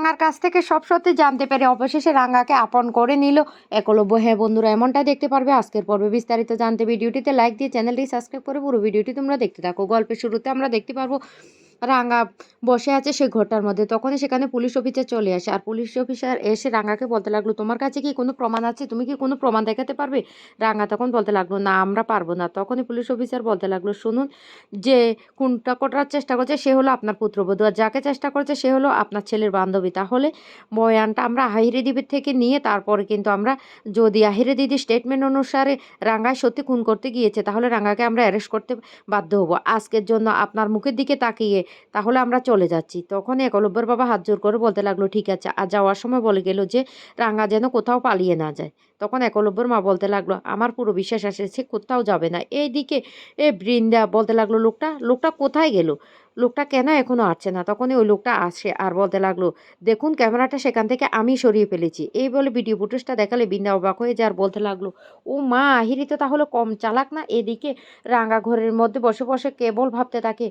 রাঙ্গার কাছ থেকে সব সত্যি জানতে পেরে অবশেষে রাঙাকে আপন করে নিল একলব্য। হ্যাঁ বন্ধুরা, এমনটাই দেখতে পারবে আজকের পর্বে বিস্তারিত জানতে। ভিডিওটিতে লাইক দিয়ে চ্যানেলটি সাবস্ক্রাইব করে পুরো ভিডিওটি তোমরা দেখতে থাকো। গল্পের শুরুতে আমরা দেখতে পারব রাঙ্গা বসে আছে সেই ঘরটার মধ্যে। তখনই সেখানে পুলিশ অফিসার চলে আসে। আর পুলিশ অফিসার এসে রাঙ্গাকে বলতে লাগল, তোমার কাছে কি কোনো প্রমাণ আছে? তুমি কি কোনো প্রমাণ দেখাতে পারবে? রাঙ্গা তখন বলতে লাগল, না, আমরা পারব না। তখনই পুলিশ অফিসার বলতে লাগল, শুনুন, যে কোনটা করার চেষ্টা করছে সে হলো আপনার পুত্রবধূ। আর যাকে চেষ্টা করছে সে হলো আপনার ছেলের বান্ধবী। তাহলে বয়ানটা আমরা আহিরে দিদির থেকে নিয়ে তারপরে কিন্তু আমরা যদি আহিরে দিদির স্টেটমেন্ট অনুসারে রাঙ্গায় সত্যি খুন করতে গিয়েছে, তাহলে রাঙ্গাকে আমরা অ্যারেস্ট করতে বাধ্য হব। আজকের জন্য আপনার মুখের দিকে তাকিয়ে তাহলে আমরা চলে যাচ্ছি। তখন একলব্যর বাবা হাত জোর করে বলতে লাগল, ঠিক আছে। আর যাওয়ার সময় বলে গেল যে রাঙা যেন কোথাও পালিয়ে না যায়। তখন একলব্যর মা বলতে লাগল, আমার পুরো বিশ্বাস আসে সে কোথাও যাবে না। এইদিকে এ বৃন্দা বলতে লাগল, লোকটা লোকটা কোথায় গেল? লোকটা কেন এখনও আসছে না? তখনই ওই লোকটা আসে আর বলতে লাগল, দেখুন, ক্যামেরাটা সেখান থেকে আমি সরিয়ে ফেলেছি। এই বলে ভিডিও ফুটেজটা দেখালে বিন্দা অবাক হয়ে আর বলতে লাগল, ও মা, আহিরি তো তাহলে কম চালাক না? এদিকে রাঙা ঘরের মধ্যে বসে বসে কেবল ভাবতে থাকে,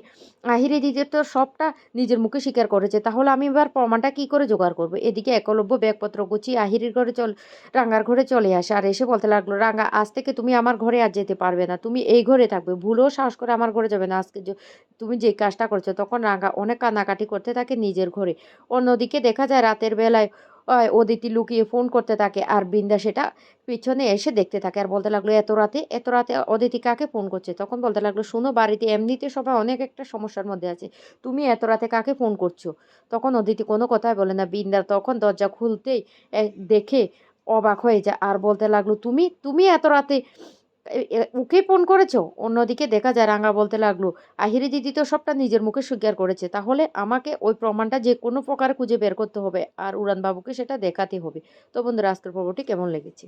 আহিরি দিদি তো সবটা নিজের মুখে স্বীকার করেছে, তাহলে আমি এবার প্রমাণটা কি করে জোগাড় করব? এদিকে একলব্য ব্যাগপত্র গুছিয়ে আহিরির ঘরে চল রাঙ্গার ঘরে চলে আসে আর এসে বলতে লাগল, রাঙ্গা, আজ থেকে তুমি আমার ঘরে আর যেতে পারবে না। তুমি এই ঘরে থাকবে। ভুলেও সাহস করে আমার ঘরে যাবে না। আজকে তুমি যে কাজটা করছ, তখন রাঙ্গা অনেক কান্নাকাটি করতে থাকে নিজের ঘরে। অন্যদিকে দেখা যায় রাতের বেলায় অদিতি লুকিয়ে ফোন করতে থাকে আর বৃন্দা সেটা পিছনে এসে দেখতে থাকে আর বলতে লাগল, এত রাতে এত রাতে অদিতি কাকে ফোন করছে? তখন বলতে লাগল, শোনো, বাড়িতে এমনিতে সবাই অনেক একটা সমস্যার মধ্যে আছে। তুমি এত রাতে কাকে ফোন করছ? তখন অদিতি কোনো কথাই বলে না। বৃন্দা তখন দরজা খুলতেই দেখে অবাক হয়ে যায়। আর বলতে লাগল, তুমি তুমি এত রাতে ওকে ফোন করেছ? অন্যদিকে দেখা যায়, রাঙা বলতে লাগল, আহিরি দিদি তো সবটা নিজের মুখে স্বীকার করেছে। তাহলে আমাকে ওই প্রমাণটা যে কোনো প্রকার খুঁজে বের করতে হবে। আর উড়ানবাবুকে সেটা দেখাতে হবে। তো বন্ধুরা, আজকের পর্বটি কেমন লেগেছে?